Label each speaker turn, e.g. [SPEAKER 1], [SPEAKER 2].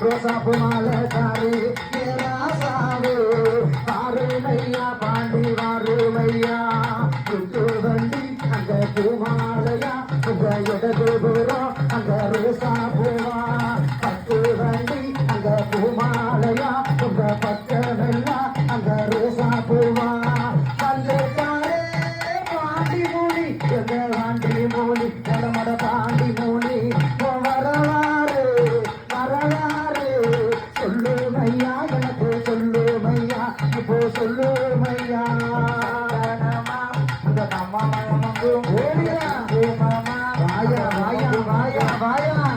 [SPEAKER 1] ரோசாப்பு மாலை தாரு ராசாவு பாருமையா பாண்டி வாருமையா புத்து வண்டி அந்த பூமாலையா அந்த இடதுபுறம் அந்த ரோசா பூவா மூலி எங்க பாண்டி மூலி. இப்போ சொல்லு மையா
[SPEAKER 2] இந்த தம்மா மயமங்கும் வாயா
[SPEAKER 1] வாயா வாயா வாயா.